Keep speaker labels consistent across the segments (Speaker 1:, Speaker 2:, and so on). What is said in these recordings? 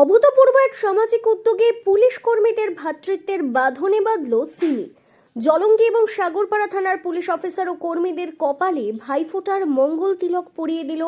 Speaker 1: অভূতপূর্ব এক সামাজিক উদ্যোগে পুলিশ কর্মীদের ভ্রাতৃত্বের বাঁধনে বাঁধল সিমি। জলঙ্গি এবং সাগরপাড়া থানার পুলিশ অফিসার ও কর্মীদের কপালে ভাইফোঁটার মঙ্গল তিলক পরিয়ে দিল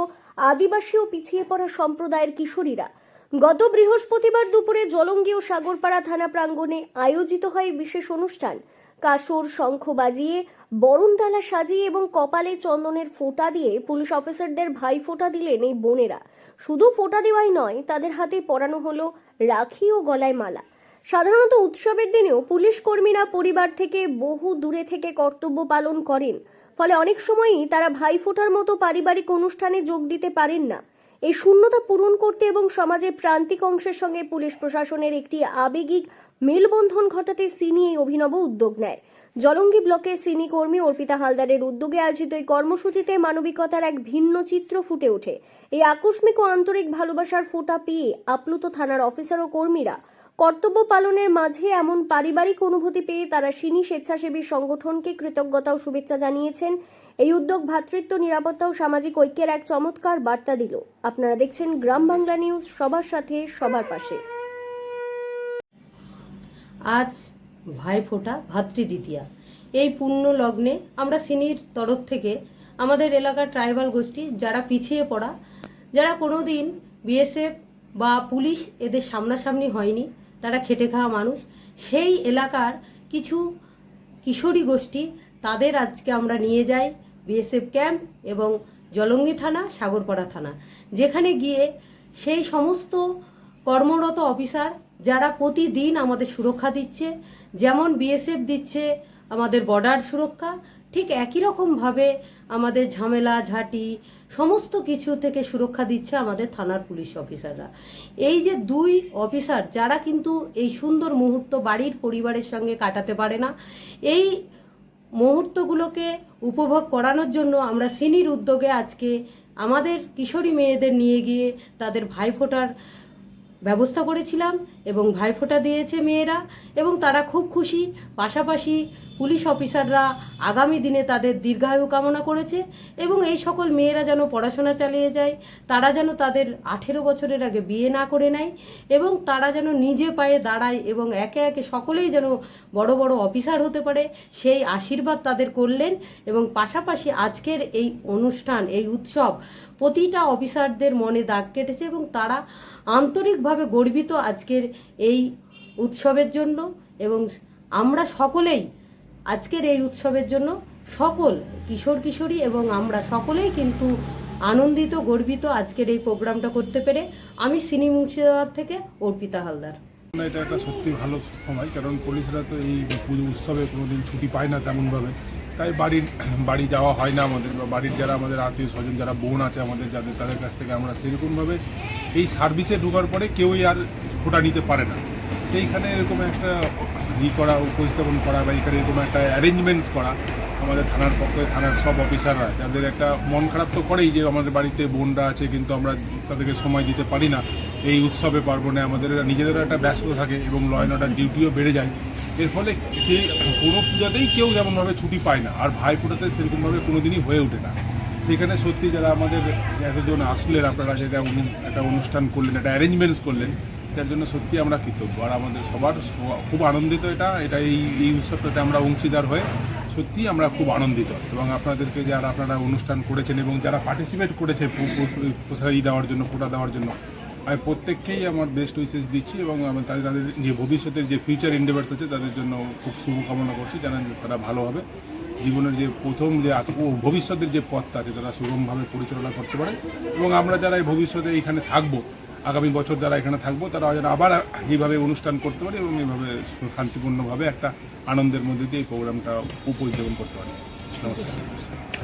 Speaker 1: আদিবাসী ও পিছিয়ে পড়া সম্প্রদায়ের কিশোরীরা। গত বৃহস্পতিবার দুপুরে জলঙ্গি ও সাগরপাড়া থানা প্রাঙ্গণে আয়োজিত হয় বিশেষ অনুষ্ঠান। কাসর শঙ্খ বাজিয়ে বরণডালা সাজিয়ে এবং কপালে চন্দনের ফোঁটা দিয়ে পুলিশ অফিসারদের ভাই ফোঁটা দিলেন এই বোনেরা। শুধু ফোঁটা দেওয়াই নয়, তাদের হাতে পরানো হলো রাখি ও গলায় মালা। সাধারণত উৎসবের দিনেও পুলিশ কর্মীরা পরিবার থেকে বহু দূরে থেকে কর্তব্য পালন করেন, ফলে অনেক সময়ই তারা ভাইফোঁটার মতো পারিবারিক অনুষ্ঠানে যোগ দিতে পারেন না। এই শূন্যতা পূরণ করতে এবং সমাজের প্রান্তিক অংশের সঙ্গে পুলিশ প্রশাসনের একটি আবেগিক মেলবন্ধন ঘটাতে সিনি এই অভিনব উদ্যোগ নেয়। জলঙ্গি ব্লকের সিনি কর্মী অর্পিতা হালদারের উদ্যোগে আয়োজিত এই কর্মসূচিতে মানবিকতার এক ভিন্ন চিত্র ফুটে ওঠে। এই আকস্মিক ও আন্তরিক ভালোবাসার ফোঁটা পেয়ে আপ্লুত থানার অফিসার ও কর্মীরা কর্তব্য পালনের মাঝে এমন পারিবারিক অনুভূতি পেয়ে তারা সিনি স্বেচ্ছাসেবী সংগঠনকে কৃতজ্ঞতা ও শুভেচ্ছা জানিয়েছেন। এই উদ্যোগ ভ্রাতৃত্ব নিরাপত্তা ও সামাজিক ঐক্যের এক চমৎকার বার্তা দিল। আপনারা দেখছেন গ্রাম বাংলা নিউজ, সবার সাথে, সবার পাশে।
Speaker 2: আজ ভাইফোঁটা ভাতৃদ্বিতীয়া এই পুণ্য লগ্নে আমরা সিনির তরফ থেকে আমাদের এলাকার ট্রাইবাল গোষ্ঠী যারা পিছিয়ে পড়া, যারা কোনো দিন বিএসএফ বা পুলিশ এদের সামনাসামনি হয়নি, তারা খেটে খাওয়া মানুষ, সেই এলাকার কিছু কিশোরী গোষ্ঠী তাদের আজকে আমরা নিয়ে যাই বিএসএফ ক্যাম্প এবং জলঙ্গি থানা, সাগরপাড়া থানা, যেখানে গিয়ে সেই সমস্ত কর্মরত অফিসার যারা প্রতিদিন আমাদের সুরক্ষা দিচ্ছে, যেমন বিএসএফ দিচ্ছে আমাদের বর্ডার সুরক্ষা, ঠিক একই রকমভাবে আমাদের ঝামেলা, ঝাঁটি, সমস্ত কিছু থেকে সুরক্ষা দিচ্ছে আমাদের থানার পুলিশ অফিসাররা। এই যে দুই অফিসার, যারা কিন্তু এই সুন্দর মুহূর্ত বাড়ির পরিবারের সঙ্গে কাটাতে পারে না, এই মুহূর্তগুলোকে উপভোগ করানোর জন্য আমরা সিনির উদ্যোগে আজকে আমাদের কিশোরী মেয়েদের নিয়ে গিয়ে তাদের ভাইফোঁটার ব্যবস্থা করেছিলাম এবং ভাইফোঁটা দিয়েছে মেয়েরা এবং তারা খুব খুশি। পাশাপাশি পুলিশ অফিসাররা আগামী দিনে তাদের দীর্ঘায়ু কামনা করেছে এবং এই সকল মেয়েরা যেন পড়াশোনা চালিয়ে যায়, তারা যেন তাদের আঠেরো বছরের আগে বিয়ে না করে নেয় এবং তারা যেন নিজে পায়ে দাঁড়ায় এবং একে একে সকলেই যেন বড় বড় অফিসার হতে পারে, সেই আশীর্বাদ তাদের করলেন এবং পাশাপাশি আজকের এই অনুষ্ঠান, এই উৎসব প্রতিটা অফিসারদের মনে দাগ কেটেছে এবং তারা আন্তরিকভাবে গর্বিত আজকের এই উৎসবের জন্য এবং আমরা সকলেই আজকের এই উৎসবের জন্য সকল কিশোর কিশোরী এবং আমরা সকলেই কিন্তু আনন্দিত, গর্বিত আজকের এই প্রোগ্রামটা করতে পেরে আমি সিনি মুর্শিদাবাদ থেকে অর্পিতা হালদার।
Speaker 3: এটা একটা সত্যি ভালো সময়, কারণ পুলিশরা তো এই পুজো উৎসবে কোনোদিন ছুটি পায় না তেমনভাবে। তাই বাড়ির, বাড়ি যাওয়া হয় না আমাদের, বা বাড়ির যারা আমাদের আত্মীয় স্বজন, যারা বোন আছে আমাদের, যাদের, তাদের কাছ থেকে আমরা সেরকমভাবে এই সার্ভিসে ঢোকার পরে কেউই আর ফোটা নিতে পারে না। সেইখানে এরকম একটা ই করা, উপস্থাপন করা বা এখানে এরকম একটা অ্যারেঞ্জমেন্টস করা আমাদের থানার পক্ষে, থানার সব অফিসাররা যাদের একটা মন খারাপ তো করেই যে আমাদের বাড়িতে বোনরা আছে কিন্তু আমরা তাদেরকে সময় দিতে পারি না। এই উৎসবে, পার্বণে আমাদের নিজেদেরও একটা ব্যস্ত থাকে এবং ল অ্যান্ড অর্ডার ডিউটিও বেড়ে যায়। এর ফলে সে কোনো পূজাতেই কেউ যেমনভাবে ছুটি পায় না, আর ভাই ফোটাতে সেরকমভাবে কোনো দিনই হয়ে ওঠে না। সেখানে সত্যি যারা আমাদের এতজন আসলেন, আপনারা যেটা একটা অনুষ্ঠান করলেন, একটা অ্যারেঞ্জমেন্টস করলেন এটার জন্য সত্যি আমরা কৃতজ্ঞ। আর আমাদের সবার খুব আনন্দিত এটা। এটা এই এই উৎসবটাতে আমরা অংশীদার হয়ে সত্যি আমরা খুব আনন্দিত। এবং আপনাদেরকে যারা আপনারা অনুষ্ঠান করেছেন এবং যারা পার্টিসিপেট করেছে পোশাকি দেওয়ার জন্য, ফোটা দেওয়ার জন্য, আমি প্রত্যেককেই আমার বেস্ট উইসেস দিচ্ছি এবং তাদের তাদের যে ভবিষ্যতের যে ফিউচার ইন্ডেভার্স আছে, তাদের জন্য খুব শুভকামনা করছি, যেন তারা ভালোভাবে জীবনের যে প্রথম যে ভবিষ্যতের যে পথটা আছে, তারা সুগমভাবে পরিচালনা করতে পারে। এবং আমরা যারা এই ভবিষ্যতে এখানে থাকব আগামী বছর যারা এখানে থাকব, তারা যেন আবার এইভাবে অনুষ্ঠান করতে পারে এবং এইভাবে শান্তিপূর্ণভাবে একটা আনন্দের মধ্যে দিয়ে এই প্রোগ্রামটা উপস্থাপন করতে পারে। নমস্কার।